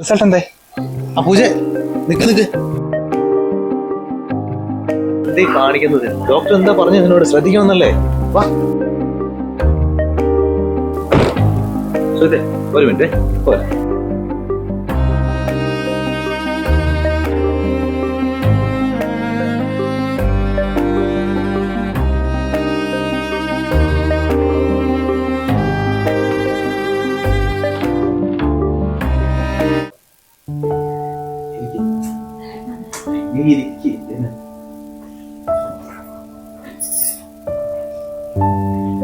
Result എന്തേ? ആ പൂജ നിക്ക് നിക്ക്. എന്തേ കാണിക്കുന്നത്. ഡോക്ടർ എന്താ പറഞ്ഞു നിന്നോട് ശ്രദ്ധിക്കണമെന്നല്ലേ? വാ. ഒരു മിനിറ്റ് പോരാ.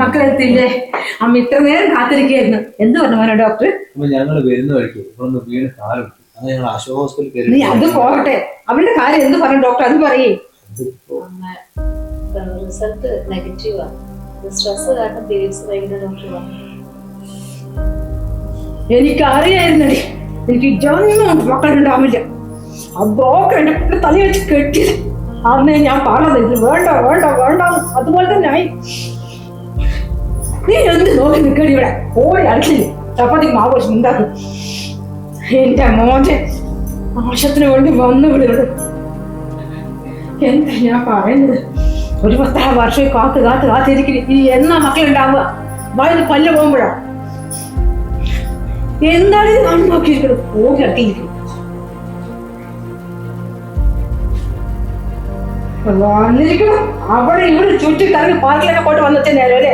മക്കളെത്തില്ലേ അമ്മ ഇത്ര നേരം കാത്തിരിക്കുകയായിരുന്നു. എന്ത് പറഞ്ഞു മോനെ ഡോക്ടർ? ഞങ്ങൾ വരുന്ന വഴിക്ക് വീണ് അത് ഞങ്ങൾ അശോക ഹോസ്പിറ്റലിൽ നീ അത് പോകട്ടെ. അവളുടെ കാര്യം എന്ത് പറഞ്ഞു ഡോക്ടർ? അത് പറയേ. റിസൾട്ട് നെഗറ്റീവാ സ്ട്രെസ് കാരണം പീരീഡ്സ് ഭയങ്കര ഡോക്ടർ പറഞ്ഞു എനിക്ക് അറിയായിരുന്നടി എനിക്ക് ജന്മം മക്കളുണ്ടാവില്ല ആ ബ്രോക്കർ എന്നെ വെച്ച് കെട്ടി. അന്നേ ഞാൻ പറഞ്ഞത് ഇത് വേണ്ട വേണ്ട വേണ്ട അതുപോലെ തന്നെ ആയി. നീ എന്ത് നോക്കി നിൽക്കടി ഇവിടെ? ഓടി അടുത്തില്ല? ചപ്പാത്തി മാവ് വെച്ച് ഉണ്ടാക്കും എന്റെ മോനെ ആവശ്യത്തിന് വേണ്ടി വന്നു വിടുന്നത് എന്താ ഞാൻ പറയുന്നത്? ഒരു പത്താ വർഷം കാത്ത് കാത്ത് കാത്തിരിക്കുന്നു ഈ എന്നാ മക്കളുണ്ടാവുക? വയന്ന് പല്ല് പോകുമ്പോഴാ? എന്താണ് ഇത് കണ്ണു നോക്കിയിരിക്കുന്നത് ഓടി അടുത്തിരിക്കും വന്നിരിക്കണം. അവിടെ ഇവിടെ ചുറ്റി കറങ്ങി പാർക്കിലൊക്കെ പോയിട്ട് വന്നിട്ട് നേരം അല്ലേ?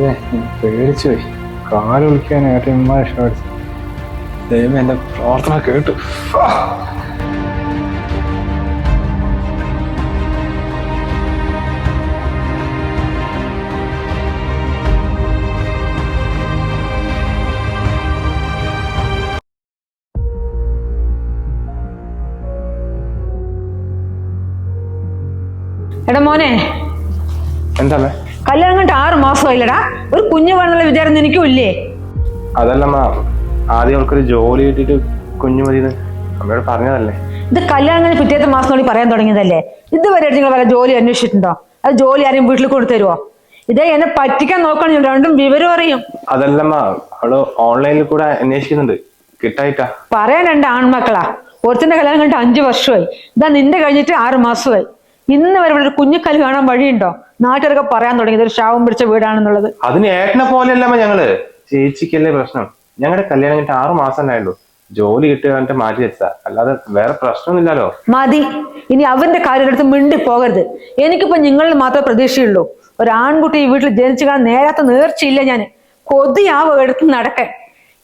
സന്ധ്യ പേടിച്ചു പോയി. കാൽ വിളിക്കാനായിട്ട് ഇമ്മ ഇഷ്ടപ്പെടുത്തു ദൈവം എന്റെ പ്രാർത്ഥന കേട്ടു. എടാ മോനെ. എന്തല്ലേ കല്യാണം കണ്ടിട്ട് ആറ് മാസമായില്ലടാ. ഒരു കുഞ്ഞു വേണമെന്നുള്ള വിചാരം എനിക്കും ഇല്ലേ? അതല്ലമ്മ ആദ്യം അവൾക്കൊരു ജോലി കിട്ടിയിട്ട് കുഞ്ഞു മതി അമ്മയോട് പറഞ്ഞതല്ലേ. ഇത് കല്യാണം കഴിഞ്ഞ് പിറ്റേത്തെ മാസം കൂടി പറയാൻ തുടങ്ങിയതല്ലേ? ഇതുവരെ നിങ്ങൾ വല്ല ജോലി അന്വേഷിച്ചിട്ടുണ്ടോ? അത് ജോലി ആരെയും വീട്ടിൽ കൊടുത്തരുവോ ഇതേ എന്നെ പറ്റിക്കാൻ നോക്കണം രണ്ടും വിവരം അറിയും. അതല്ലമ്മ അവൾ ഓൺലൈനിൽ കൂടെ അന്വേഷിക്കുന്നുണ്ട്. കിട്ടായിട്ടാ. പറയാൻ രണ്ട് ആൺമക്കളാ. ഒരുത്തിന്റെ കല്യാണം കഴിഞ്ഞിട്ട് അഞ്ചു വർഷമായി. ഇതാ നിന്റെ കഴിഞ്ഞിട്ട് ആറ് മാസമായി. ഇന്ന് വരെ ഇവിടെ ഒരു കുഞ്ഞിക്കൽ കാണാൻ വഴിയുണ്ടോ? നാട്ടുകാരൊക്കെ പറയാൻ തുടങ്ങി ഒരു ശാപം പിടിച്ച വീടാണെന്നുള്ളത്. അതിന് ഏട്ടനെ പോലെയല്ലമ്മ ഞങ്ങൾ. ചേച്ചിക്കല്ലേ പ്രശ്നം? ഞങ്ങളുടെ കല്യാണം കഴിഞ്ഞിട്ട് ആറു മാസം ഉണ്ടായുള്ളൂ ജോലി കിട്ടുക എന്നിട്ട് മാറ്റി വെച്ചാ അല്ലാതെ വേറെ പ്രശ്നമൊന്നുമില്ലല്ലോ. മതി. ഇനി അവന്റെ കാര്യമെടുത്ത് മിണ്ടി പോകരുത്. എനിക്കിപ്പോ നിങ്ങളിൽ മാത്രമേ പ്രതീക്ഷയുള്ളൂ. ഒരു ആൺകുട്ടി ഈ വീട്ടിൽ ജനിച്ചു കാണാൻ നേരത്തെ നേർച്ചയില്ല ഞാൻ കൊതിയാവ് എടുത്ത് നടക്കാൻ?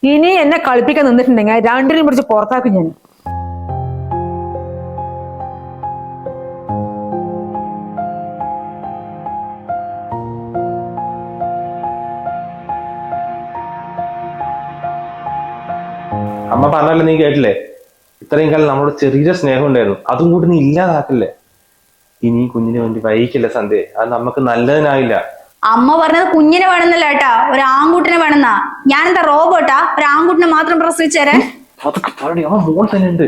ഇനി എന്നെ കളിപ്പിക്കാൻ നിന്നിട്ടുണ്ടെങ്കിൽ രണ്ടിനെയും പിടിച്ച് പുറത്താക്കും ഞാൻ അമ്മ പറഞ്ഞല്ലോ നീ കേട്ടില്ലേ? ഇത്രയും കാലം നമ്മളോട് ചെറിയ സ്നേഹം ഉണ്ടായിരുന്നു. അതും കൂടി നീ ഇല്ലാതാക്കില്ലേ? ഇനി കുഞ്ഞിനെ വേണ്ടി വൈകില്ല സന്ധ്യ. അത് നമുക്ക് നല്ലതിനായില്ല. അമ്മ പറഞ്ഞത് കുഞ്ഞിനെ വേണമെന്നല്ല ഏട്ടാ ഒരു ആൺകുട്ടിനെ വേണമെന്നാ. എന്താ റോബോട്ടാ? ഒരു ആൺകുട്ടിനെ മാത്രം പ്രസവിച്ചേരാൻ അതൊക്കെ പറഞ്ഞു ആ മോൾ തന്നെ ഉണ്ട്.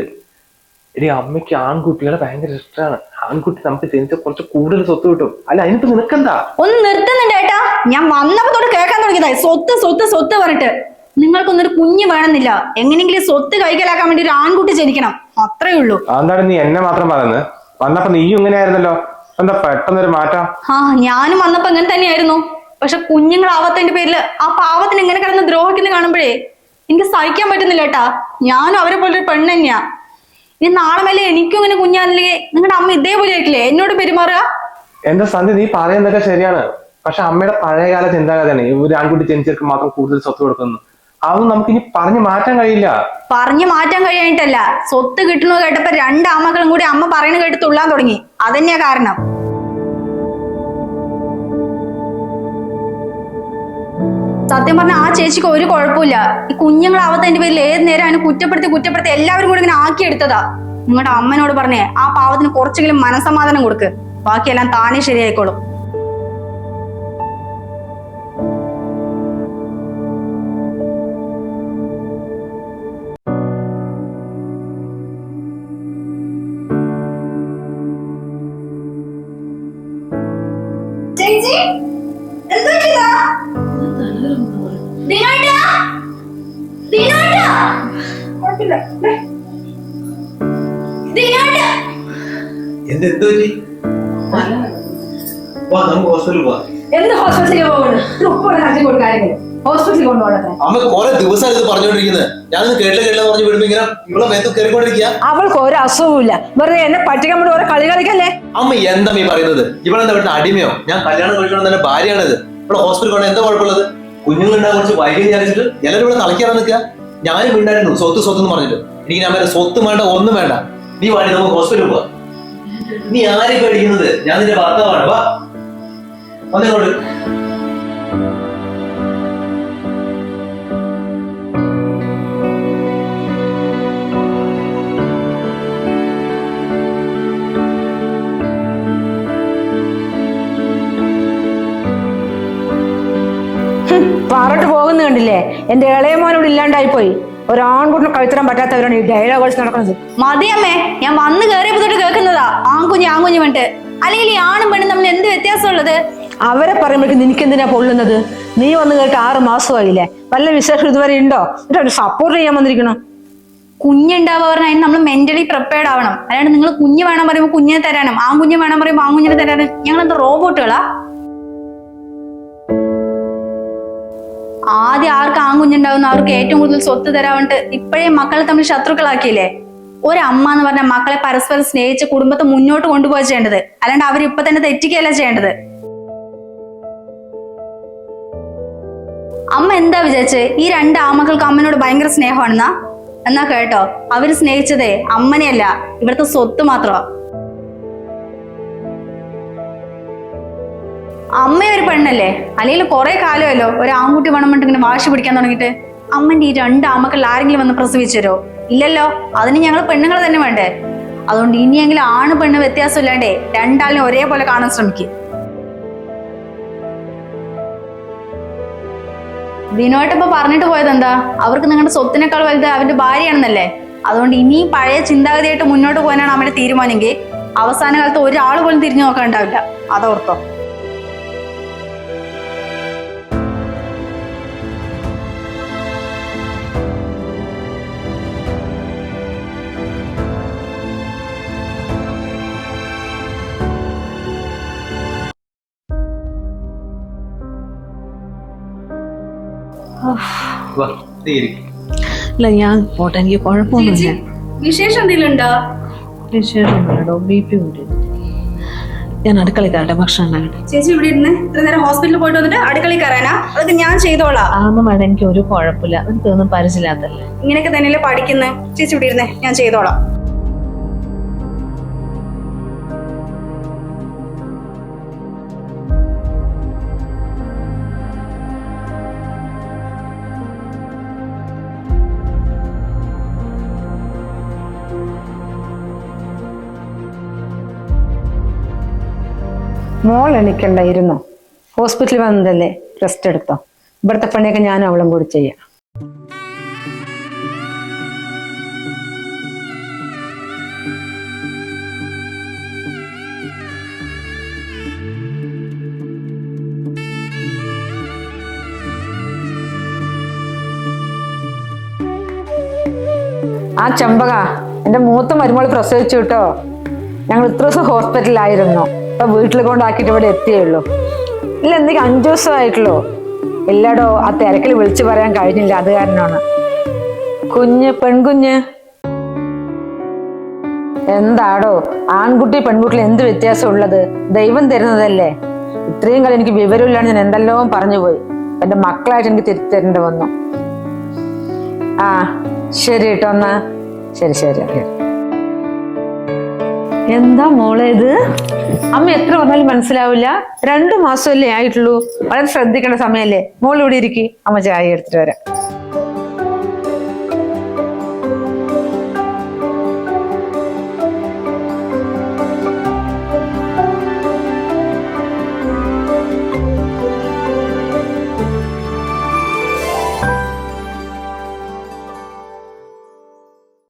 എടി അമ്മയ്ക്ക് ആൺകുട്ടികളെ ഭയങ്കര ഇഷ്ടമാണ്. ആൺകുട്ടി നമുക്ക് ജനിച്ച കുറച്ച് കൂടുതൽ സ്വത്ത് കിട്ടും. അല്ല അതിനിപ്പോ നിനക്കെന്താ? ഒന്ന് നിർത്തുന്നുണ്ട് ഏട്ടാ ഞാൻ വന്നപ്പോ തൊട്ട് കേൾക്കാൻ തുടങ്ങിയതായി സ്വത്ത് സ്വത്ത് സ്വത്ത് പറഞ്ഞിട്ട്. നിങ്ങൾക്കൊന്നൊരു കുഞ്ഞു വേണമെന്നില്ല. എങ്ങനെയെങ്കിലും സ്വത്ത് കൈക്കലാക്കാൻ വേണ്ടി ഒരു ആൺകുട്ടി ജനിക്കണം. അത്രേ ഉള്ളൂ. അതെന്താണ് നീ എന്നെ മാത്രം പറയുന്നത്? വന്നപ്പോ നീയും ഇങ്ങനെ ആയിരുന്നല്ലോ എന്താ പെട്ടെന്നൊരു മാറ്റം? ആ ഞാനും വന്നപ്പോ ഇങ്ങനെ തന്നെയായിരുന്നു. പക്ഷെ കുഞ്ഞുങ്ങളാവാത്തതിന്റെ പേരിൽ ആ പാവത്തിന് ഇങ്ങനെ കിടന്ന് ദ്രോഹിക്കുന്ന കാണുമ്പോഴേ എനിക്ക് സഹിക്കാൻ പറ്റുന്നില്ല ഏട്ടാ. ഞാനും അവരെ പോലെ ഒരു പെണ്ണ് തന്നെയാ. ഇനി നാളെ മേലെ എനിക്കും ഇങ്ങനെ കുഞ്ഞാന്നില്ലേ നിങ്ങളുടെ അമ്മ ഇതേപോലെ ആയിട്ടില്ലേ? എന്നോട് പെരുമാറുക? എന്താ സന്ധി നീ പറയുന്നതൊക്കെ ശരിയാണ്. പക്ഷെ അമ്മയുടെ പഴയകാല ചിന്താഗതിയാണ് ഒരു ആൺകുട്ടി ജനിച്ചവർക്ക് മാത്രം കൂടുതൽ സ്വത്ത് കൊടുക്കുന്നു. അതൊന്നും നമുക്ക് ഇനി പറഞ്ഞു മാറ്റാൻ കഴിയില്ല. പറഞ്ഞു മാറ്റാൻ കഴിയാനിട്ടല്ല സ്വത്ത് കിട്ടണോ കേട്ടപ്പോ രണ്ട് അമ്മകളും കൂടി അമ്മ പറയണ കേട്ട് തുള്ളാൻ തുടങ്ങി. അതന്നെയാ കാരണം. സത്യം പറഞ്ഞ ആ ചേച്ചിക്ക് ഒരു കുഴപ്പമില്ല. ഈ കുഞ്ഞുങ്ങളാവത്തതിന്റെ പേരിൽ ഏത് നേരം അതിനെ കുറ്റപ്പെടുത്തി കുറ്റപ്പെടുത്തി എല്ലാവരും കൂടി ഇങ്ങനെ ആക്കിയെടുത്തതാ. നിങ്ങളുടെ അമ്മനോട് പറഞ്ഞേ ആ പാവത്തിന് കുറച്ചെങ്കിലും മനസമാധാനം കൊടുക്ക്. ബാക്കിയെല്ലാം താനേ ശരിയായിക്കോളും. എന്തെന്തോ വാ നമുക്ക് ഹോസ്പിറ്റലിൽ പോവാ. എന്ത് ഹോസ്പിറ്റലിൽ പോകണം ഉപ്പ് ഉണ്ടാക്കി കൊടുക്കാറില്ല ഹോസ്പിറ്റലിൽ കൊണ്ടുപോകട്ടെ അമ്മ കുറെ ദിവസമായി ഇത് പറഞ്ഞുകൊണ്ടിരിക്കുന്നത് ഞാനൊന്ന് കേട്ടില്ല കേട്ടില്ല പറഞ്ഞു വിടുമ്പോ ഇങ്ങനെ ഇവിടെ മേത്ത് കയറിക്കൊണ്ടിരിക്കുക. അവൾക്ക് ഒരു അസുഖവും വെറുതെ എന്നെ പറ്റിക്കാൻ വേണ്ടി ഓരോ കളി കളിക്കല്ലേ? അമ്മ എന്താ ഈ പറയുന്നത്? ഇവളെന്താ ഇവിടുത്തെ അടിമയോ? ഞാൻ കല്യാണം കഴിക്കണം തന്നെ ഭാര്യയാണിത്. ഇവിടെ ഹോസ്പിറ്റലിൽ കൊണ്ട് എന്താ കുഴപ്പമുള്ളത്? കുഞ്ഞുങ്ങളുണ്ടാ കുറച്ച് വൈകി വിചാരിച്ചിട്ട് എല്ലാവരും ഇവിടെ കളിക്കാറാൻ നിൽക്കുക. ഞാനും ഉണ്ടായിരുന്നു സ്വത്ത് സ്വത്ത് എന്ന് പറഞ്ഞിട്ട്. എനിക്ക് ഞാൻ പറയാം സ്വത്ത് വേണ്ട ഒന്നും വേണ്ട. നീ വാടി നമുക്ക് ഹോസ്പിറ്റലിൽ പോവാ. നീ ആരെ പേടിക്കുന്നത്? ഞാൻ നിന്റെ ഭർത്താവാണ്. വാ. വന്നിങ്ങോട്ട് പാറോട്ട് കണ്ടില്ലേ? എന്റെ ഇളയ മോനോട് ഇല്ലാണ്ടായി പോയി ഒരു ആൺകുട്ടിനെ കഴുത്തരാൻ പറ്റാത്തവരാണ് ഈ ഡയലോഗേഴ്സ് നടക്കുന്നത്. മതിയമ്മേ ഞാൻ വന്ന് കയറിയപ്പോ തൊട്ട് കേൾക്കുന്നതാ. ആൺകുഞ്ഞ് ആൺകുഞ്ഞ് വേണ്ടിട്ട് അല്ലെങ്കിൽ ഈ ആണും പെണ്ണും തമ്മിൽ എന്ത് വ്യത്യാസമുള്ളത്? അവരെ പറയുമ്പോഴേക്കും നിനക്ക് എന്തിനാ പൊള്ളുന്നത്? നീ വന്ന് കേട്ട് ആറ് മാസമായില്ലേ? വല്ല വിശേഷം ഇതുവരെ ഉണ്ടോ? എന്നിട്ട് സപ്പോർട്ട് ചെയ്യാൻ വന്നിരിക്കണം? കുഞ്ഞുണ്ടാവുക പറഞ്ഞാൽ അതിന് നമ്മൾ മെന്റലി പ്രിപ്പയർഡ് ആവണം. അല്ലാണ്ട് നിങ്ങൾ കുഞ്ഞ് വേണം പറയുമ്പോൾ കുഞ്ഞിനെ തരാനും ആൺകുഞ്ഞ് വേണം പറയുമ്പോൾ ആൺകുഞ്ഞിനെ തരാനും. ഞങ്ങൾ എന്താ റോബോട്ടുകളാ ആദ്യം ആർക്ക് ആൺകുഞ്ഞുണ്ടാവുന്ന അവർക്ക് ഏറ്റവും കൂടുതൽ സ്വത്ത് തരാവുണ്ട് ഇപ്പോഴേ മക്കളെ തമ്മിൽ ശത്രുക്കളാക്കിയില്ലേ? ഒരമ്മ എന്ന് പറഞ്ഞ മക്കളെ പരസ്പരം സ്നേഹിച്ച് കുടുംബത്തെ മുന്നോട്ട് കൊണ്ടുപോകാൻ ചെയ്യേണ്ടത്. അല്ലാണ്ട് അവർ ഇപ്പൊ തന്നെ തെറ്റിക്കുകയല്ല ചെയ്യേണ്ടത്. അമ്മ എന്താ വിചാരിച്ച്? ഈ രണ്ട് ആമക്കൾക്ക് അമ്മനോട് ഭയങ്കര സ്നേഹമാണെന്നാ? എന്നാ കേട്ടോ. അവർ സ്നേഹിച്ചതേ അമ്മനെയല്ല ഇവിടുത്തെ സ്വത്ത് മാത്രമാ. അമ്മ ഒരു പെണ്ണല്ലേ? അല്ലെങ്കിൽ കുറെ കാലമല്ലോ ഒരു ആൺകുട്ടി വേണം ഇങ്ങനെ വാശി പിടിക്കാൻ തുടങ്ങിയിട്ട്? അമ്മന്റെ ഈ രണ്ട് ആമക്കളിൽ ആരെങ്കിലും വന്ന് പ്രസവിച്ചരോ ഇല്ലല്ലോ. അതിന് ഞങ്ങൾ പെണ്ണുങ്ങൾ തന്നെ വേണ്ടേ? അതുകൊണ്ട് ഇനിയെങ്കിലും ആണ് പെണ്ണ് വ്യത്യാസം ഇല്ലാണ്ടേ രണ്ടാളിനും ഒരേപോലെ കാണാൻ ശ്രമിക്കും. വിനോട്ട് ഇപ്പൊ പറഞ്ഞിട്ട് പോയത് എന്താ? അവർക്ക് നിങ്ങളുടെ സ്വത്തിനേക്കാൾ വലുത് അവന്റെ ഭാര്യയാണെന്നല്ലേ? അതുകൊണ്ട് ഇനിയും പഴയ ചിന്താഗതിയായിട്ട് മുന്നോട്ട് പോകാനാണ് അവന്റെ തീരുമാനമെങ്കിൽ അവസാന കാലത്ത് ഒരാൾ പോലും തിരിഞ്ഞു നോക്കാൻ ഉണ്ടാവില്ല അതോർത്തോ. ഇല്ല ഞാൻ പോട്ടെ എനിക്ക് കുഴപ്പമൊന്നുമില്ല. വിശേഷം എന്തെങ്കിലും ഉണ്ടോ വിശേഷമൊന്നുമില്ലടോ ബി പി കൂടി ഞാൻ അടുക്കളയിൽ കയറട്ടെ ഭക്ഷണം ചേച്ചി ഇവിടെ ഇരുന്ന് ഇത്ര നേരം ഹോസ്പിറ്റലിൽ പോയിട്ട് വന്നിട്ട് അടുക്കളയിൽ കയറാനാ അതൊക്കെ ഞാൻ ചെയ്തോളാം. അതൊന്നും വേണ്ട എനിക്ക് ഒരു കുഴപ്പമില്ല. എനിക്കൊന്നും പരിചയമില്ലാത്തല്ലേ ഇങ്ങനെയൊക്കെ തന്നെയല്ലേ പഠിക്കുന്നത് ചേച്ചി ഇവിടെ ഇരുന്നേ ഞാൻ ചെയ്തോളാം. മോൾ എണിക്കണ്ടായിരുന്നു. ഹോസ്പിറ്റലിൽ വന്നതല്ലേ റെസ്റ്റ് എടുത്തോ? ഇവിടുത്തെ പണിയൊക്കെ ഞാനും അവളും കൂടി ചെയ്യാം. ആ ചമ്പക എന്റെ മൂത്ത മരുമോൾ പ്രസവിച്ചു കേട്ടോ. ഞങ്ങൾ ഇത്ര ദിവസം ഹോസ്പിറ്റലിലായിരുന്നു. അപ്പൊ വീട്ടിൽ കൊണ്ടാക്കിയിട്ട് ഇവിടെ എത്തിയുള്ളൂ. ഇല്ല എന്തെങ്കിലും അഞ്ചു ദിവസമായിട്ടുള്ളൂ. എല്ലാടോ ആ തിരക്കിൽ വിളിച്ചു പറയാൻ കഴിഞ്ഞില്ല അത് കാരണമാണ്. കുഞ്ഞ് പെൺകുഞ്ഞ്. എന്താടോ ആൺകുട്ടി പെൺകുട്ടി എന്ത് വ്യത്യാസം ഉള്ളത് ദൈവം തരുന്നതല്ലേ? ഇത്രയും കാലം എനിക്ക് വിവരമില്ലാണ് ഞാൻ എന്തെല്ലാം പറഞ്ഞു പോയി എന്റെ മക്കളായിട്ട് എനിക്ക് തിരിച്ചു വന്നു. ആ ശരി കേട്ടോ എന്നാ? ശരി ശരി ശരി എന്താ മോളെ ഇത്? അമ്മ എത്ര പറഞ്ഞാലും മനസ്സിലാവില്ല. രണ്ടു മാസമല്ലേ ആയിട്ടുള്ളൂ. വളരെ ശ്രദ്ധിക്കേണ്ട സമയല്ലേ മോൾ ഇവിടെ ഇരിക്കും. അമ്മ ചായ എടുത്തിട്ട് വരാം.